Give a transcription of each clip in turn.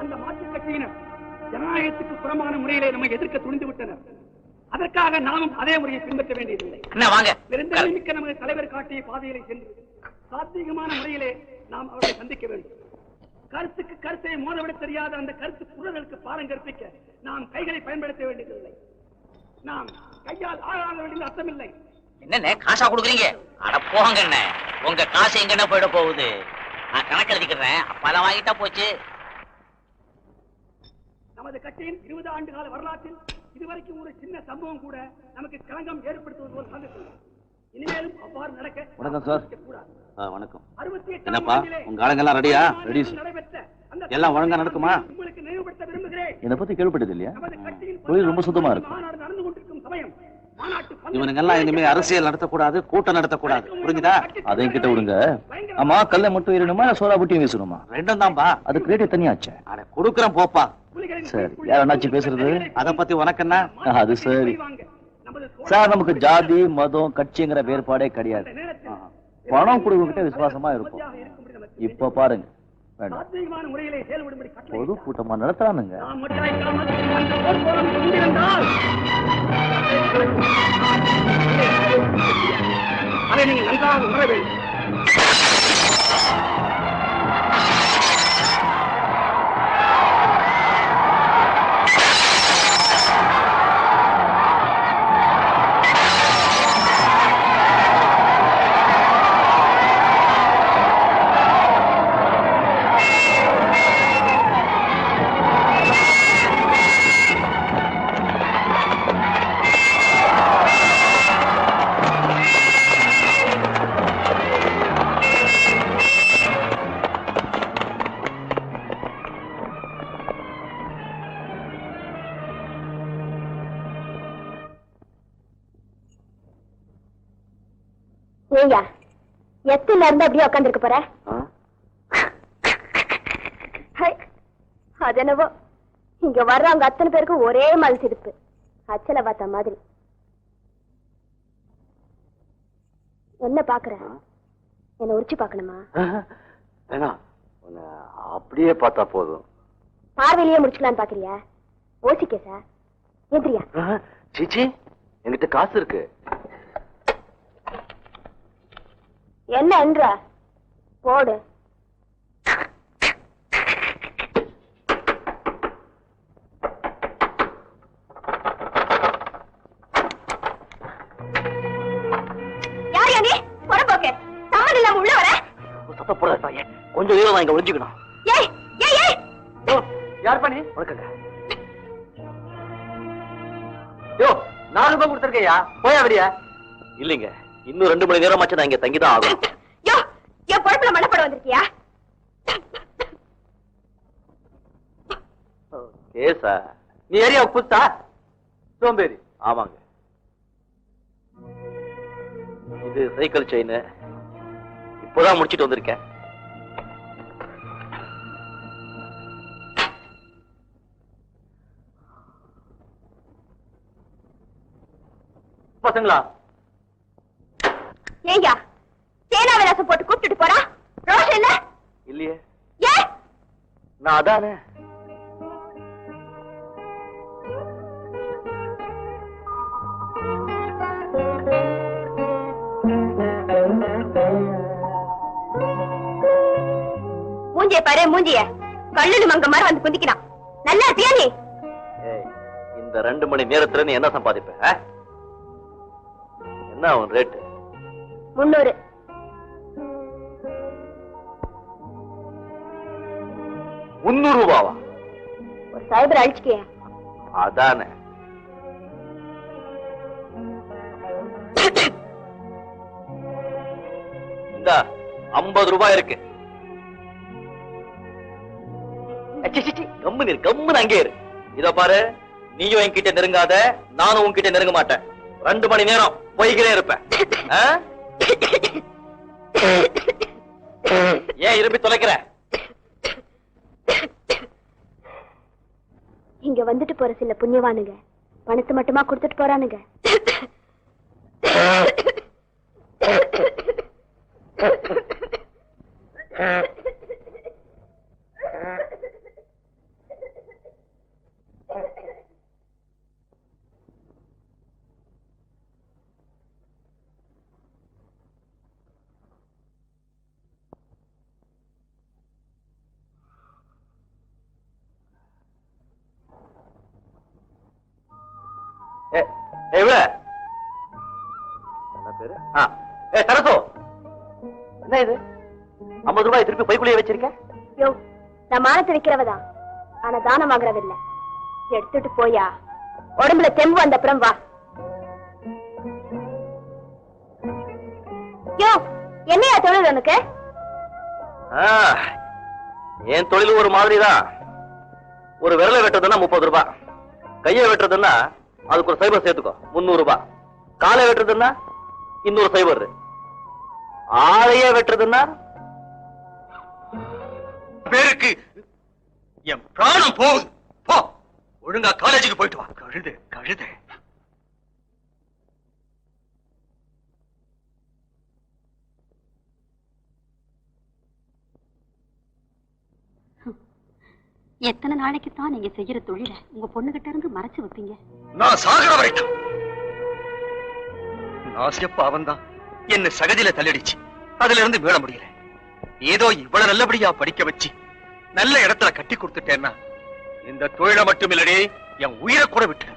அந்த மாற்றுக் கட்சியினர் ஜனநாயகத்துக்கு புறமான முறையிலே நம்மை எதிர்க்க துணிந்து விட்டனர். அதற்காக நாமும் அதே முறையை பின்பற்ற வேண்டியதில்லை. என்ன வாங்க. பெருந்தன்மை மிக்க நமது தலைவர் காட்டிய பாதையிலே சென்று சாத்வீகமான முறையிலே நாம் அவரை சந்திக்க வேண்டும். கருத்துக்கு கருத்தை மோதவிட தெரியாத அந்த கருத்து குரல்களுக்கு பாடம் கற்பிக்க நாம் கைகளை பயன்படுத்த வேண்டியதில்லை. நாம் கையால் ஆளாக வேண்டியது அர்த்தமில்லை. என்னண்ணே காசா கொடுக்குறீங்க? அட போங்க என்ன உங்க காசு எங்கண்ணே போயிட போகுது? நான் கணக்கு எழுதிக்கிறேன். அப்பெல்லாம் வாங்கிட்டா போச்சு. நமது கட்சியின் இருபது ஆண்டு கால வரலாற்றில் இதுவரைக்கும் ஒரு சின்ன சம்பவம் கூட நமக்கு களங்கம் ஏற்படுத்துவது போல் சந்தித்துள்ளது இனிமேலும் அவ்வாறு நடக்க வணக்கம் சார். வணக்கம். அறுபத்தி எட்டாம் என்னப்பா, உங்க ஆளுங்கெல்லாம் ரெடியா? ரெடி. நடைபெற்ற எல்லாம் ஒழுங்கா நடக்குமா? உங்களுக்கு நினைவுபடுத்த விரும்புகிறேன். என்னை பத்தி கேள்விப்பட்டது இல்லையா? தொழில் ரொம்ப சுத்தமா இருக்கு. மாநாடு நடந்து கொண்டிருக்கும் சமயம் மாநாட்டு பந்தல் இவனுங்கெல்லாம் இனிமே அரசியல் நடத்தக்கூடாது கூட்டம் நடத்தக்கூடாது. புரிஞ்சுதா? அதையும் கிட்ட விடுங்க ஆமா கல்ல மட்டும் ஏறணுமா சோடா புட்டியும் வீசணுமா? ரெண்டும் தான்பா அது கிரேட்டே தனியாச்சே. அட குடுக்குறேன் போப்பா. சரி. கைக்குள்ளே யார் அண்ணாச்சி பேசுறது? அத பத்தி உனக்கு என்ன? அது சரி. சார் நமக்கு ஜாதி மதம் கட்சிங்கிற வேறுபாடே கிடையாது. பணம் கொடுக்கிட்ட விசுவாசமா இருக்கும் இப்ப பாருங்க. பொது கூட்டமா நடத்துறானுங்க. அதை நீங்கள் நன்றாக உணர வேண்டும். ஏய்யா எத்தனை இருந்து அப்படியே உட்காந்துருக்க போற? அது என்னவோ இங்க வர்றவங்க அத்தனை பேருக்கும் ஒரே மாதிரி சிரிப்பு. அச்சல பார்த்த மாதிரி. என்ன பாக்குற? என்ன உரிச்சு பாக்கணுமா? உன்னை அப்படியே பார்த்தா போதும். பார்வையிலேயே முடிச்சுக்கலான்னு பாக்குறியா? ஓசிக்க சார். எந்திரியா. சிச்சி என்கிட்ட காசு இருக்கு. என்ன என்ற? போடு. கொஞ்சம் தூரம் நான் இங்க ஒளிஞ்சுக்கணும். ஏய் ஏய் ஏய். யோ யார் பண்ணி வணக்கங்க. யோ நாலு ரூபாய் கொடுத்துருக்கையா? போயா வெளியா? இல்லைங்க. இன்னும் ரெண்டு மணி நேரம் நான் இங்க தங்கிதான் ஆகணும். யோ என் பொழப்புல மனப்பட வந்திருக்கியா? ஏசா நீ ஏரியா புத்தா சோம்பேறி. ஆமாங்க. இது சைக்கிள் செயின் இப்போதான் முடிச்சிட்டு வந்திருக்கேன். பசங்களா ஏங்க சேனா விலாசம் போட்டு கூப்பிட்டுட்டு போறா ரோஷம் இல்ல இல்லையே ஏ நான் அதானே? மூஞ்சிய பாரு மூஞ்சிய. கல்லுனு மங்க மாதிரி வந்து குந்திக்கிறான். நல்லா நீ? ஏய், இந்த ரெண்டு மணி நேரத்துல நீ என்ன சம்பாதிப்ப? என்ன உன் ரேட்டு முன்னூறு முன்னூறு ரூபாவா ஒரு சைபர் அழிச்சுக்கிய அதானே இந்த ஐம்பது ரூபாய் இருக்கு அச்சி, சி, சி, கம்முனு இரு, கம்முனு அங்கே இரு இத பாரு நீயும் என்கிட்ட நெருங்காத நானும் உன்கிட்ட நெருங்க மாட்டேன் ரெண்டு மணி நேரம் போய்கிட்டே இருப்பேன்? ஏன் இருப்பி தொலைக்கிற இங்க வந்துட்டு போற சில புண்ணியவானுங்க. பணத்தை மட்டுமா கொடுத்துட்டு போறானுங்க. சரசு. என்ன இது? ஐம்பது ரூபாய் திருப்பி பைக்குள்ளேயே வச்சிருக்க? யோ நான் மானத்தை விக்கிறவதான் ஆனா தானமாகறதில்ல எடுத்துட்டு போயா. உடம்புல தெம்பு வந்த அப்புறம் வா. யோ என்னையா தொழில் உனக்கு? ஆ, என் தொழில் ஒரு மாதிரி தான் ஒரு விரலை வெட்டுறதுன்னா முப்பது ரூபாய் கையை வெட்டுறதுன்னா அதுக்கு ஒரு சைபர் சேர்த்துக்கோ. முந்நூறு ரூபாய் காலை வெட்டுறதுன்னா இன்னொரு சைபர் ஆளையே வெட்டுறதுன்னா பேருக்கு என் பிராணம் போகுது போ. ஒழுங்கா காலேஜுக்கு போயிட்டு வா. கழுது கழுது. எத்தனை நாளைக்கு தான் நீங்க செய்யற தொழில உங்க பொண்ணுகிட்ட இருந்து மறைச்சு வைப்பீங்க? நான் சாகர வரைக்கும் நாசியப்பா அவன்தான். என்ன சகதியில தள்ளிடுச்சு. அதுல இருந்து மீள முடியல. ஏதோ இவ்வளவு நல்லபடியா படிக்க வச்சு நல்ல இடத்துல கட்டி கொடுத்துட்டேன்னா இந்த தொழிலை மட்டும் இல்லடி என் உயிரை கூட விட்டுடுவேன்.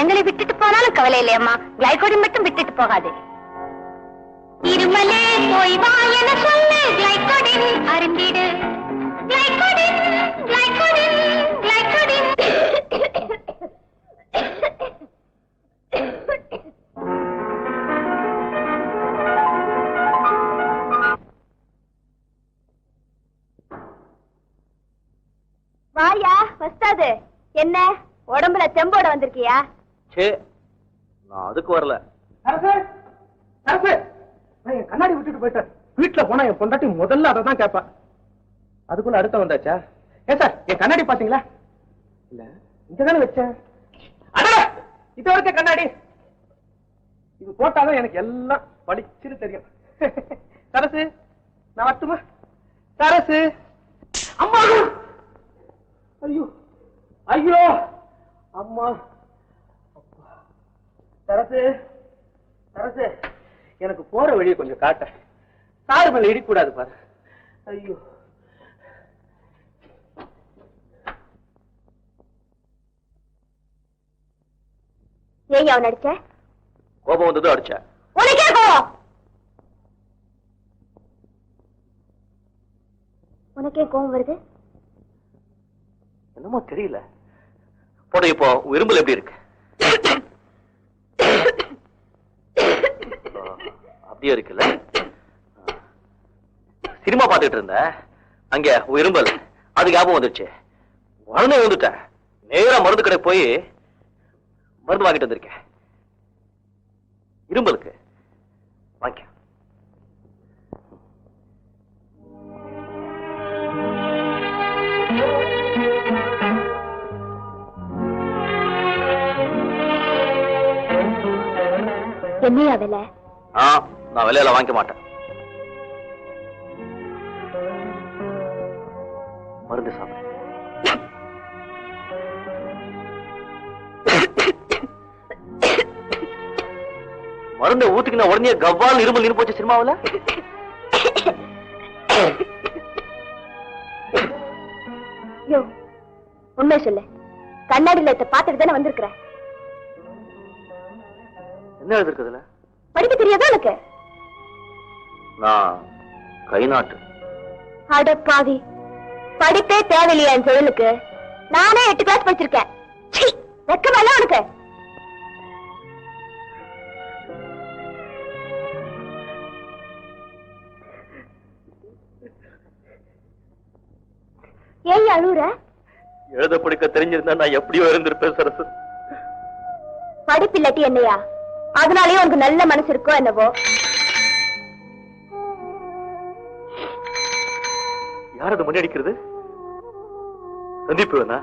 எங்களை விட்டுட்டு போனாலும் கவலை இல்லையம்மா. கிளைகோடின் மட்டும் விட்டுட்டு போகாது. இருமலே போய் வா என சொல்லு. கிளைகோடின் அருந்திடு. கிளைகோடின் கிளைகோடின் கிளைகோடின் வாயா வஸ்தாது. என்ன? உடம்புல தெம்போட வந்திருக்கியா? சே நான் அதுக்கு வரல. கண்ணாடி விட்டுட்டு போயிட்டேன் வீட்டுல போனா என் பொண்டாட்டி முதல்ல அதை தான் கேட்பா அதுக்குள்ள அடுத்த வந்தாச்சா? ஏ சார் என் கண்ணாடி பாத்தீங்களா? இல்ல. இங்கதானே வச்சேன். அடடா! இது வரைக்கும் கண்ணாடி. இது போட்டாதான் எனக்கு எல்லாம் பளிச்சுன்னு தெரியும். சரசு நான் வரட்டுமா? சரசு. அம்மா! ஐயோ ஐயோ! அம்மா! சரசு சரசு எனக்கு போற வழியை கொஞ்சம் காட்ட. சாரு மேல இடிக்கூடாது பாரு. ஐயோ. ஏன் அவன் அடிச்ச? கோபம் வந்ததும் அடிச்சேன் உனக்கே கோவம் உனக்கே கோவம் வருது? என்னமோ தெரியல. போட இப்போ உன் இரும்பல் எப்படி இருக்கு? அப்படியே இருக்குல்ல? சினிமா பார்த்துட்டு இருந்த. அங்க இரும்பல். அது ஞாபகம் வந்துருச்சு. உடனே வந்துட்டேன். நேரா மருந்து கடை போய் மருந்து வாங்கிட்டு வந்திருக்கேன். இரும்பலுக்கு. வாங்கிக்க என்னையா விலை? நான் விலையில வாங்கிக்க மாட்டேன். மருந்து சாப்பிடு. மருந்தை ஊத்துக்கின உடனே கவ்வால் இருமல் நின்னு போச்சு சினிமாவுல? யோ உண்மை சொல்லு. கண்ணாடியில இத பாத்துட்டு தானே வந்திருக்கிற? என்ன எழுதிருக்குதுல படிக்க தெரியாதா உனக்கு? நான் கை நாட்டு அட பாவி. படிப்பே தேவையில்லையா என் தொழிலுக்கு நானே எட்டு கிளாஸ் படிச்சிருக்கேன். வெக்கமல்ல உனக்கு. ஏய் அழுவுற? எழுத படிக்க தெரிஞ்சிருந்தா நான் எப்படியோ இருந்திருப்பேன் சரசு. படிப்பில்லாட்டி என்னையா? அதனாலயே உனக்கு நல்ல மனசு இருக்கோ என்னவோ? யார் அது முன்னாடி அடிக்கிறது? சந்தீப் வேணா.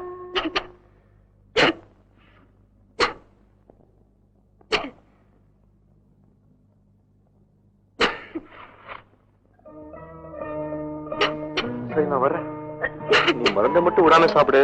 சரி வர்றேன். நீ மறந்த மட்டும் விடாம சாப்பிடு.